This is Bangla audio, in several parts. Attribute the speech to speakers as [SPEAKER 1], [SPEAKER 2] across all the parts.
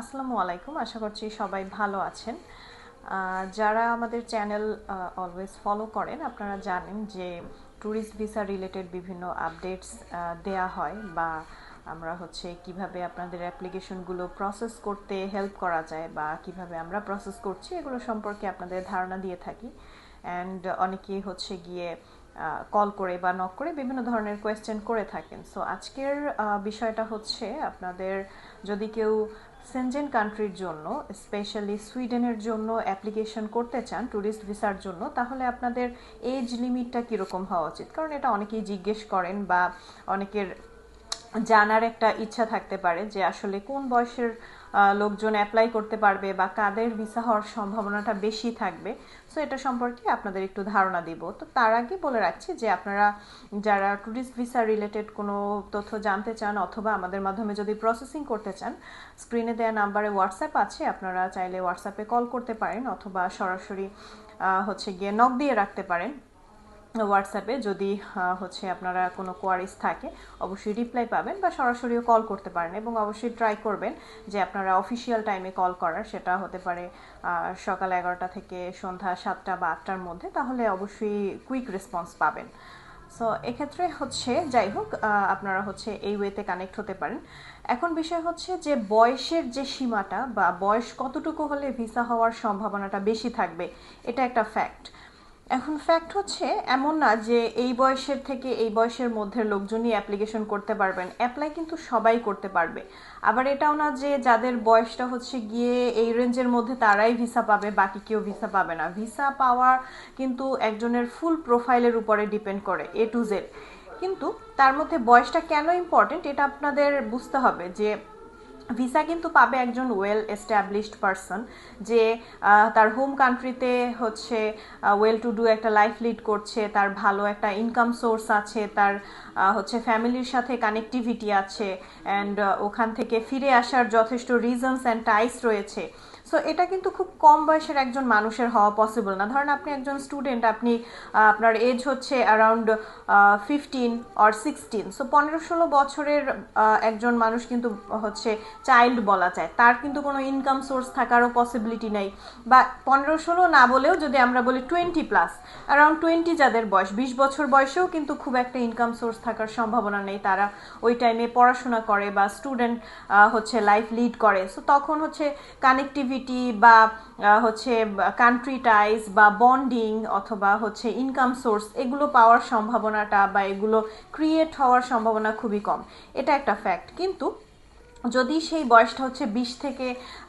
[SPEAKER 1] আসসালামু আলাইকুম। আশা করছি সবাই ভালো আছেন। যারা আমাদের চ্যানেল অলওয়েজ ফলো করেন, আপনারা জানেন যে ট্যুরিস্ট ভিসা রিলেটেড বিভিন্ন আপডেটস দেয়া হয় বা আমরা হচ্ছে কীভাবে আপনাদের অ্যাপ্লিকেশনগুলো প্রসেস করতে হেল্প করা যায় বা কীভাবে আমরা প্রসেস করছি, এগুলো সম্পর্কে আপনাদের ধারণা দিয়ে থাকি। অ্যান্ড অনেকেই হচ্ছে গিয়ে কল করে বা নক করে বিভিন্ন ধরনের কোয়েশ্চেন করে থাকেন। সো আজকের বিষয়টা হচ্ছে আপনাদের যদি কেউ সেনজেন কান্ট্রির জন্য স্পেশালি সুইডেনের জন্য অ্যাপ্লিকেশন করতে চান ট্যুরিস্ট ভিসার জন্য, তাহলে আপনাদের এজ লিমিটটা কীরকম হওয়া উচিত? কারণ এটা অনেকেই জিজ্ঞেস করেন বা অনেকের জানার একটা ইচ্ছা থাকতে পারে যে আসলে কোন বয়সের লোকজন অ্যাপ্লাই করতে পারবে বা কাদের ভিসা হওয়ার সম্ভাবনাটা বেশি থাকবে। সো এটা সম্পর্কে আপনাদের একটু ধারণা দিব। তো তার আগে বলে রাখছি যে আপনারা যারা ট্যুরিস্ট ভিসা রিলেটেড কোনো তথ্য জানতে চান অথবা আমাদের মাধ্যমে যদি প্রসেসিং করতে চান স্ক্রিনে দেওয়া নাম্বারে হোয়াটসঅ্যাপ আছে। আপনারা চাইলে হোয়াটসঅ্যাপে কল করতে পারেন অথবা সরাসরি হচ্ছে গিয়ে নক দিয়ে রাখতে পারেন। হোয়াটসঅ্যাপে যদি হচ্ছে আপনারা কোনো কোয়ারিজ থাকে, অবশ্যই রিপ্লাই পাবেন বা সরাসরিও কল করতে পারেন এবং অবশ্যই ট্রাই করবেন যে আপনারা অফিসিয়াল টাইমে কল করার। সেটা হতে পারে সকাল এগারোটা থেকে সন্ধ্যা সাতটা বা আটটার মধ্যে, তাহলে অবশ্যই কুইক রেসপন্স পাবেন। সো এক্ষেত্রে হচ্ছে, যাই হোক আপনারা হচ্ছে এই ওয়েতে কানেক্ট হতে পারেন। এখন বিষয় হচ্ছে যে বয়সের যে সীমাটা বা বয়স কতটুকু হলে ভিসা হওয়ার সম্ভাবনাটা বেশি থাকবে, এটা একটা ফ্যাক্ট এখন ফ্যাক্ট হচ্ছে, এমন না যে এই বয়সের থেকে এই বয়সের মধ্যে লোকজনই অ্যাপ্লিকেশন করতে পারবেন। অ্যাপ্লাই কিন্তু সবাই করতে পারবে। আবার এটাও না যে যাদের বয়সটা হচ্ছে গিয়ে এই রেঞ্জের মধ্যে তারাই ভিসা পাবে, বাকি কেউ ভিসা পাবে না। ভিসা পাওয়া কিন্তু একজনের ফুল প্রোফাইলের উপরে ডিপেন্ড করে এ টু জেড কিন্তু তার মধ্যে বয়সটা কেন ইম্পর্টেন্ট এটা আপনাদের বুঝতে হবে যে ভিসা কিন্তু পাবে একজন ওয়েল এস্টাবলিশড পারসন যে তার হোম কান্ট্রিতে হচ্ছে ওয়েল টু ডু একটা লাইফ লিড করছে, তার ভালো একটা ইনকাম সোর্স আছে, তার হচ্ছে ফ্যামিলির সাথে কানেক্টিভিটি আছে অ্যান্ড ওখান থেকে ফিরে আসার যথেষ্ট রিজনস অ্যান্ড টাইস রয়েছে। সো এটা কিন্তু খুব কম বয়সের একজন মানুষের হওয়া পসিবল না। ধরেন আপনি একজন স্টুডেন্ট আপনি, আপনার এজ হচ্ছে around fifteen or sixteen so পনেরো ষোলো বছরের একজন মানুষ কিন্তু হচ্ছে চাইল্ড বলা যায়। তার কিন্তু কোনো ইনকাম সোর্স থাকারও পসিবিলিটি নেই। বা পনেরো ষোলো না বলেও যদি আমরা বলি টোয়েন্টি প্লাস অ্যারাউন্ড টোয়েন্টি যাদের বয়স, বিশ বছর বয়সেও কিন্তু খুব একটা ইনকাম সোর্স থাকার সম্ভাবনা নেই। তারা ওই টাইমে পড়াশোনা করে বা স্টুডেন্ট হচ্ছে লাইফ লিড করে। সো তখন হচ্ছে কানেক্টিভিটি বা হচ্ছে কান্ট্রি টাইজ বা বন্ডিং অথবা হচ্ছে ইনকাম সোর্স এগুলো পাওয়ার সম্ভাবনাটা বা এগুলো ক্রিয়েট হওয়ার সম্ভাবনা খুবই কম। এটা একটা ফ্যাক্ট কিন্তু যদি সেই বয়সটা হচ্ছে বিশ থেকে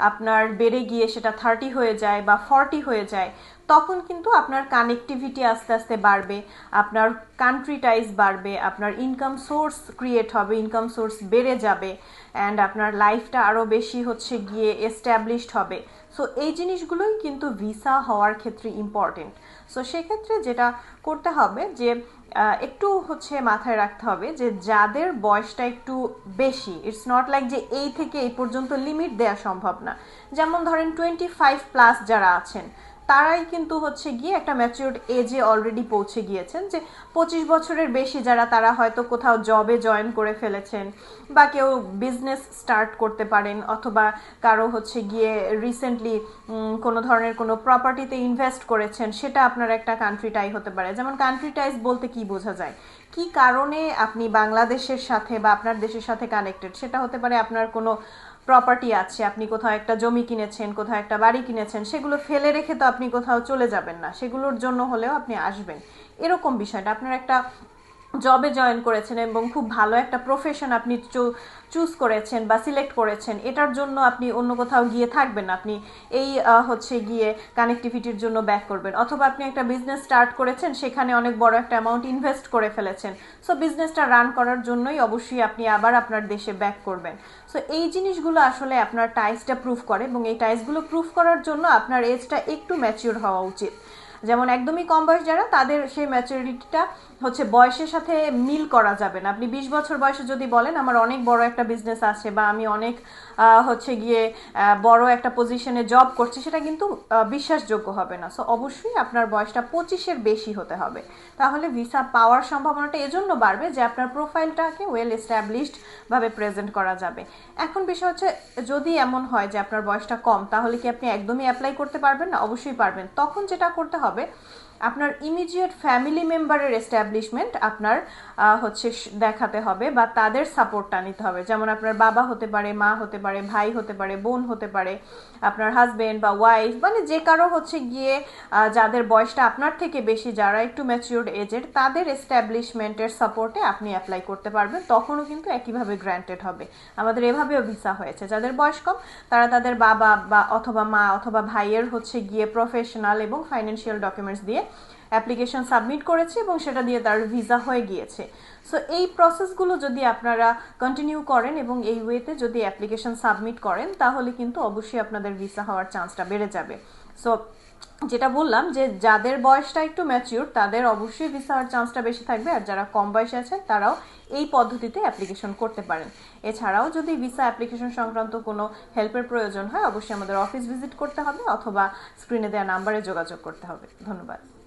[SPEAKER 1] আপনার বেড়ে গিয়ে সেটা থার্টি হয়ে যায় বা ফর্টি হয়ে যায়, তখন কিন্তু আপনার কানেক্টিভিটি আস্তে আস্তে বাড়বে, আপনার কান্ট্রিটাইজ বাড়বে, আপনার ইনকাম সোর্স ক্রিয়েট হবে ইনকাম সোর্স বেড়ে যাবে অ্যান্ড আপনার লাইফটা আরও বেশি হচ্ছে গিয়ে এস্টাবলিশড হবে। সো এই জিনিসগুলোই কিন্তু ভিসা হওয়ার ক্ষেত্রে ইম্পর্টেন্ট সো সেক্ষেত্রে যেটা করতে হবে যে একটু হচ্ছে মাথায় রাখতে হবে যে যাদের বয়সটা একটু বেশি ইটস নট লাইক যে এই থেকে এই পর্যন্ত লিমিট দেয়া সম্ভব না। যেমন ধরেন টোয়েন্টি ফাইভ প্লাস যারা আছেন তারাই কিন্তু হচ্ছে গিয়ে একটা ম্যাচিউরড এজে অলরেডি পৌঁছে গিয়েছেন যে পঁচিশ বছরের বেশি যারা তারা হয়তো কোথাও জবে জয়েন করে ফেলেছেন বা কেউ বিজনেস স্টার্ট করতে পারেন অথবা কারও হচ্ছে গিয়ে রিসেন্টলি কোনো ধরনের কোনো প্রপার্টিতে ইনভেস্ট করেছেন, সেটা আপনার একটা কান্ট্রি টাই হতে পারে। যেমন কান্ট্রি টাইজ বলতে কি বোঝা যায়? কি কারণে আপনি বাংলাদেশের সাথে বা আপনার দেশের সাথে কানেক্টেড সেটা হতে পারে আপনার কোনো প্রপার্টি আছে, আপনি কোথাও একটা জমি কিনেছেন, কোথাও একটা বাড়ি কিনেছেন, সেগুলো ফেলে রেখে তো আপনি কোথাও চলে যাবেন না। সেগুলোর জন্য হলেও আপনি আসবেন। এরকম বিষয়টা। আপনার একটা জবে জয়েন করেছেন এবং খুব ভালো একটা প্রফেশন আপনি চুজ করেছেন বা সিলেক্ট করেছেন, এটার জন্য আপনি অন্য কোথাও গিয়ে থাকবেন আপনি এই হচ্ছে গিয়ে কানেক্টিভিটির জন্য ব্যাক করবেন। অথবা আপনি একটা বিজনেস স্টার্ট করেছেন, সেখানে অনেক বড় একটা অ্যামাউন্ট ইনভেস্ট করে ফেলেছেন। সো বিজনেসটা রান করার জন্যই অবশ্যই আপনি আবার আপনার দেশে ব্যাক করবেন। সো এই জিনিসগুলো আসলে আপনার টাইসটা প্রুফ করে এবং এই টাইসগুলো প্রুফ করার জন্য আপনার এজটা একটু ম্যাচিওর হওয়া উচিত। যেমন একদমই কম বয়স যারা, তাদের সেই ম্যাচুরিটিটা হচ্ছে বয়সের সাথে মিল করা যাবে না। আপনি বিশ বছর বয়সে যদি বলেন, আমার অনেক বড় একটা বিজনেস আছে বা আমি অনেক হচ্ছে গিয়ে বড় একটা পজিশনে জব করছি, সেটা কিন্তু বিশ্বাসযোগ্য হবে না। সো অবশ্যই আপনার বয়সটা পঁচিশের বেশি হতে হবে। তাহলে ভিসা পাওয়ার সম্ভাবনাটা এজন্য বাড়বে যে আপনার প্রোফাইলটাকে ওয়েল এস্টাবলিশড ভাবে প্রেজেন্ট করা যাবে। এখন বিষয় হচ্ছে, যদি এমন হয় যে আপনার বয়সটা কম, তাহলে কি আপনি একদমই অ্যাপ্লাই করতে পারবেন না? অবশ্যই পারবেন। তখন যেটা করতে হবে হবে। আপনার ইমিডিয়েট ফ্যামিলি মেম্বারের এস্টাবলিশমেন্ট আপনার হচ্ছে দেখাতে হবে বা তাদের সাপোর্টটা নিতে হবে। যেমন আপনার বাবা হতে পারে, মা হতে পারে, ভাই হতে পারে, বোন হতে পারে, আপনার হাজবেন্ড বা ওয়াইফ মানে যে কারও হচ্ছে গিয়ে যাদের বয়সটা আপনার থেকে বেশি, যারা একটু ম্যাচিউরড এজের তাদের এস্টাবলিশমেন্টের সাপোর্টে আপনি অ্যাপ্লাই করতে পারবেন। তখনও কিন্তু একইভাবে গ্র্যান্টেড হবে। আমাদের এভাবেও ভিসা হয়েছে। যাদের বয়স কম, তারা তাদের বাবা বা, অথবা মা অথবা ভাইয়ের হচ্ছে গিয়ে প্রফেশনাল এবং ফাইন্যান্সিয়াল ডকুমেন্টস দিয়ে অ্যাপ্লিকেশন সাবমিট করেছে এবং সেটা দিয়ে তার ভিসা হয়ে গিয়েছে। সো এই প্রসেসগুলো যদি আপনারা কন্টিনিউ করেন এবং এই ওয়েতে যদি অ্যাপ্লিকেশন সাবমিট করেন, তাহলে কিন্তু অবশ্যই আপনাদের ভিসা হওয়ার চান্সটা বেড়ে যাবে। সো যেটা বললাম যে যাদের বয়সটা একটু ম্যাচিউর তাদের অবশ্যই ভিসা হওয়ার চান্সটা বেশি থাকবে। আর যারা কম বয়সে আছেন, তারাও এই পদ্ধতিতে অ্যাপ্লিকেশন করতে পারেন। এছাড়াও যদি ভিসা অ্যাপ্লিকেশন সংক্রান্ত কোনো হেল্পের প্রয়োজন হয়, অবশ্যই আমাদের অফিস ভিজিট করতে হবে অথবা স্ক্রিনে দেওয়া নাম্বারে যোগাযোগ করতে হবে। ধন্যবাদ।